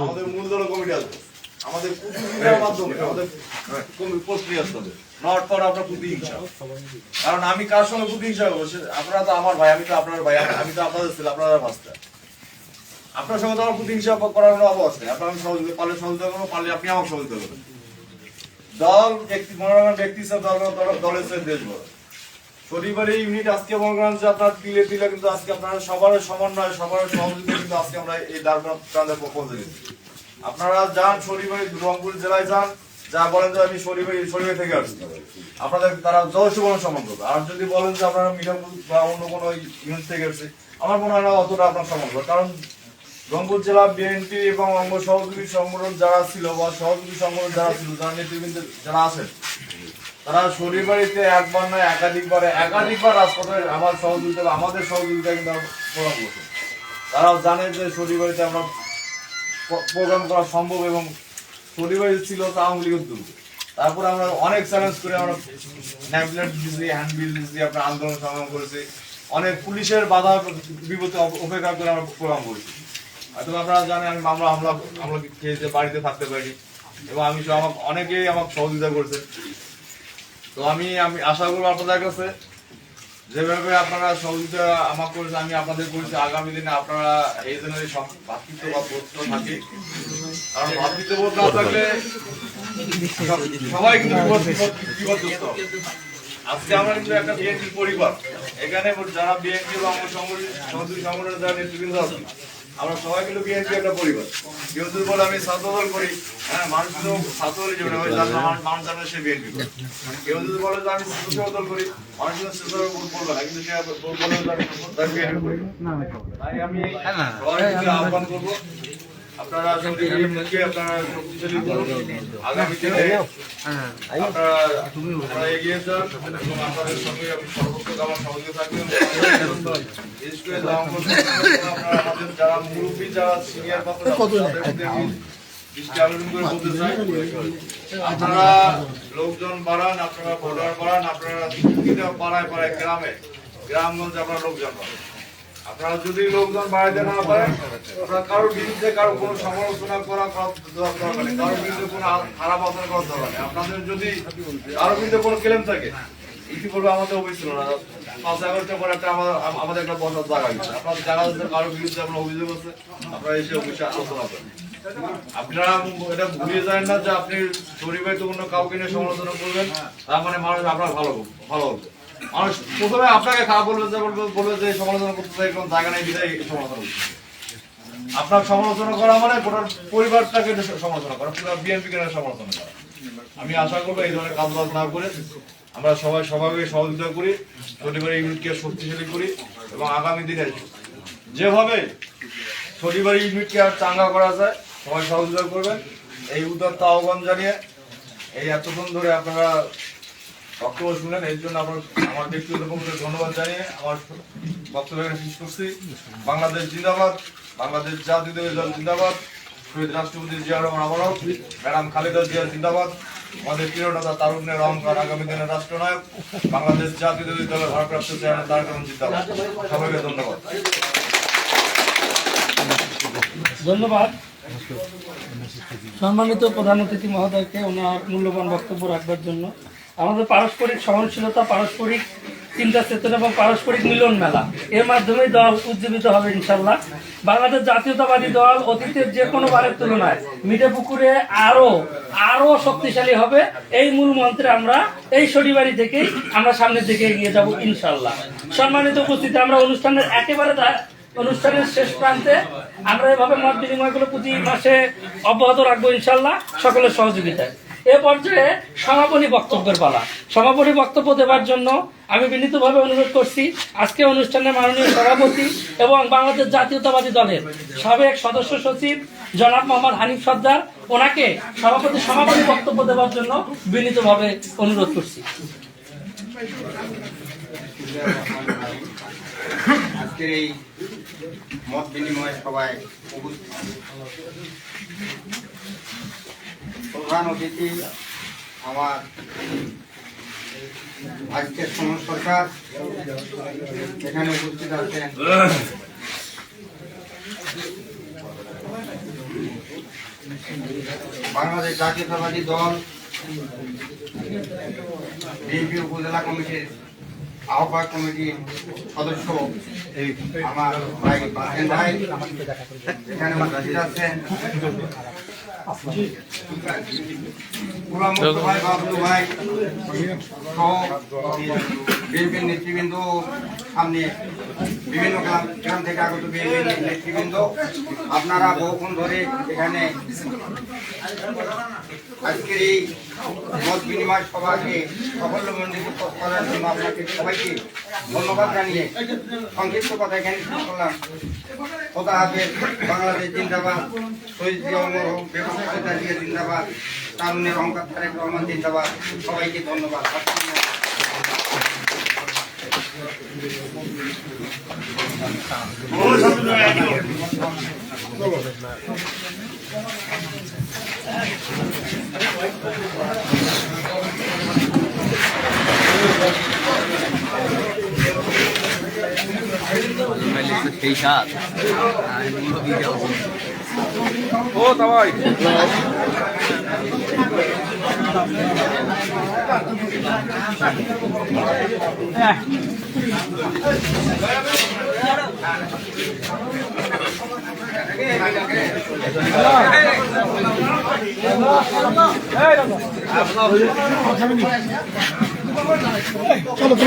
আমাদের মূলধন কমিটি আছে। আমাদের মাধ্যমে আমাদের প্রক্রিয়া নট ফর আপনার কারণ আমি কার সঙ্গে প্রতিহিংসা করব? সে- আপনারা তো আমার ভাই আমি তো আপনার ভাই আমি- তো আপনাদের ছেলে আপনারা ভাস্তা আপনার সঙ্গে তো আমার প্রতিহিংসা করার কোনো অবস্থা নেই আপনার আমি সহযোগিতা পারলে সহযোগিতা করব পারলে আপনি আমাকে সহযোগিতা করবেন। দল একটি মনে করেন ব্যক্তি হিসাবে দল দল- দলের দেশ বড়। শনিবারে ইউনিট আজকে মনে করেন যে আপনার তিলে তিলে কিন্তু আজকে আপনারা সবার সমন্বয় সবার সহযোগিতা কিন্তু আজকে আমরা এই দারুণ প্রাণের পৌঁছে আপনারা যান শনিবারে রংপুর জেলায় যান, যা বলেন যে আমি শনিবারে শনিবার থেকে আসছি। আপনাদের তারা কোনো সম্মান করবে আর যদি বলেন যে আপনারা মিঠাপুর বা অন্য কোনো ইউনিট থেকে আসছে, আমার মনে হয় না অতটা আপনার সম্মান করবে কারণ রংপুর জেলা বিএনপি এবং অঙ্গ সহযোগী সংগঠন যারা ছিল বা সহযোগী সংগঠন যারা ছিল, যারা নেতৃবৃন্দ যারা আছেন তারা শনিবারিতে একবার নয়, একাধিকবার একাধিকবার রাজপথে আমার সহযোগিতা, আমাদের সহযোগিতা কিন্তু আমরা প্রদান করছে। তারাও জানে যে শনিবারিতে আমরা প্রোগ্রাম করা সম্ভব এবং শনিবারি ছিল তো আওয়ামী লীগের দুর্গ তারপরে আমরা অনেক চ্যালেঞ্জ করে আমরা ন্যাপলেট দিয়েছি, হ্যান্ডবিল দিয়েছি আপনার আন্দোলন সংগ্রাম করেছি, অনেক পুলিশের বাধা বিপদে অপ- উপেক্ষা করে আমরা প্রোগ্রাম করেছি। হয়তো আপনারা জানেন, আমি মামলা, হামলা আমরা খেয়েছে বাড়িতে থাকতে পারি। এবং আমি আমাকে অনেকেই আমাকে সহযোগিতা করছে। তো আমি আমি আশা করব আপনাদের কাছে যেভাবে আপনারা সহযোগিতা আমাকে করেছে আমি আপনাদের করেছি। আগামী দিনে আপনারা এই ধরনের ভাতৃত্ব বা কারণ না থাকলে সবাই কিন্তু আজকে আমরা কিন্তু একটা বিএনপি পরিবার। এখানে যারা বিএনপি বা আমার সংগঠন সংগঠনের যারা নেতৃবৃন্দ আছে আমরা সবাই কিন্তু বিএনপি একটা পরিবার। কেউ যদি বলে আমি ছাত্র দল করি হ্যাঁ মানুষ তো ছাত্র দলই জীবনে হয় যার মানুষ জানে সে বিএনপি করে। কেউ যদি বলে যে আমি সুস্থ দল করি মানুষ কিন্তু স্বেচ্ছাসেবক বলবে না কিন্তু সে বলবে তার বিএনপি করি। তাই আমি সবাইকে আহ্বান করব আপনারা আপনারা শক্তিশালী করুন। আগামী দিনে আপনারা আপনারা এগিয়ে যান এবং আপনাদের সঙ্গে আমি সর্বোচ্চ আমার সহযোগী থাকবেন বিশেষ করে আপনারা আমাদের যারা মুরব্বী যারা সিনিয়র পাত্র তাদের প্রতি আমি দৃষ্টি আকর্ষণ করে বলতে চাই। আপনারা লোকজন বাড়ান আপনারা ভোটার বাড়ান আপনারা পাড়ায় পাড়ায় গ্রামে। গ্রামগঞ্জে আপনারা লোকজন বাড়ান। আপনারা যদি লোকজন বাড়াইতে না পারেন আপনারা কারোর বিরুদ্ধে কারও কোনো সমালোচনা করা করা দরকার নেই। কারোর বিরুদ্ধে কোনো খারাপ আচরণ করার দরকার নেই। আপনাদের যদি কারোর বিরুদ্ধে কোনো ক্লেম থাকে, ইতিপূর্বে আমাদের অফিস ছিল না। পাঁচ আগস্টের পর একটা আমাদের আমাদের একটা বসার জায়গা গেছে আপনার জায়গা আছে কারোর বিরুদ্ধে আপনার অভিযোগ আছে, আপনারা এসে অফিসে আলোচনা করেন। আপনারা এটা ভুলিয়ে যায় না যে আপনি পরিবার তো অন্য কাউকে নিয়ে সমালোচনা করবেন, তার মানে মানুষ আপনার ভালো ভালো হবে। মানুষ প্রথমে আপনাকে খারাপ বলবে বলবে বলবে যে সমালোচনা করতে কোনো জায়গা নেই বিধায় সমালোচনা করতে আপনার সমালোচনা করা মানে গোটার পরিবারটাকে সমালোচনা করা, পুরো বিএনপি কে সমালোচনা করা। আমি আশা করব এই ধরনের কাজ বাজ না করে আমরা সবাই সবাইকে সহযোগিতা করি শনিবার ইউনিটকে শক্তিশালী করি এবং আগামী দিনে যেভাবে শনিবার ইউনিটকে আর চাঙ্গা করা যায়, সবাই সহযোগিতা করবেন। এই উদ্যোক্তা আহ্বান জানিয়ে এই এতক্ষণ ধরে আপনারা বক্তব্য শুনলেন, এর জন্য আমার আমার ব্যক্তিগত ধন্যবাদ জানিয়ে আমার বক্তব্য শেষ করছি। বাংলাদেশ জিন্দাবাদ, বাংলাদেশ জাতীয় দল জিন্দাবাদ। শহীদ রাষ্ট্রপতি জিয়া রহমান আমারও ম্যাডাম খালেদা জিয়া জিন্দাবাদ। আমাদের প্রিয় নেতা তারুণ্যের অহংকার আগামী দিনের রাষ্ট্রনায়ক। বাংলাদেশ জাতীয় দলের ভারপ্রাপ্ত চেয়ারম্যান তারেক রহমান জিন্দাবাদ। সবাইকে ধন্যবাদ। ধন্যবাদ। সম্মানিত প্রধান অতিথি মহোদয়কে ওনার মূল্যবান বক্তব্য রাখবার জন্য। আমাদের পারস্পরিক সহনশীলতা, পারস্পরিক চিন্তা চেতনা এবং পারস্পরিক মিলন মেলা। এর মাধ্যমে দল উজ্জীবিত হবে ইনশাল্লাহ বাংলাদেশ জাতীয়তাবাদী দল অতীতের যে কোনো বারের তুলনায় মিঠে পুকুরে আরও আরও শক্তিশালী হবে। এই মূল মন্ত্রে আমরা এই শনিবারই থেকেই আমরা সামনের দিকে এগিয়ে যাব ইনশাল্লাহ সম্মানিত উপস্থিতি, আমরা অনুষ্ঠানের একেবারে অনুষ্ঠানের শেষ প্রান্তে আমরা এভাবে মত বিনিময়গুলো প্রতি মাসে অব্যাহত রাখব ইনশাল্লাহ সকলের সহযোগিতায়। এ পর্যায়ে সমাপনী বক্তব্যের পালা। সমাপনী বক্তব্য দেওয়ার জন্য আমি বিনীতভাবে অনুরোধ করছি, আজকে অনুষ্ঠানের মাননীয় সভাপতি এবং বাংলাদেশ জাতীয়তাবাদী দলের সাবেক সদস্য সচিব জনাব মোহাম্মদ হানিফ সর্দার, ওনাকে সভাপতি সমাপনী বক্তব্য দেওয়ার জন্য বিনীতভাবে অনুরোধ করছি। আজকের এই মত বিনিময় উপস্থিত। প্রধান অতিথি, আমার আজকের সময় সরকার এখানে উপস্থিত আছেন। বাংলাদেশ জাতীয়তাবাদী দল, বিএনপি উপজেলা কমিটির আহ্বায়ক কমিটির সদস্য আমার ভাই বাসেন ভাই, এখানে আছেন। নেতৃবৃন্দ সামনে বিভিন্ন গ্রাম থেকে আগত নেতৃবৃন্দ আপনারা বহুক্ষণ ধরে এখানে আজকের এই মত বিনিময় সভাকে সাফল্যমণ্ডিত করার জন্য আপনাকে সবাইকে ধন্যবাদ জানিয়ে সংক্ষিপ্ত কথা এখানে শেষ করলাম। খোদা হাফেজ বাংলাদেশ জিন্দাবাদ, শহীদ জিয়া জিন্দাবাদ কারণের অহংকার তারেক রহমান জিন্দাবাদ। সবাইকে ধন্যবাদ। সেই সাত আর এগুলো ভিডিও ও তাই চলো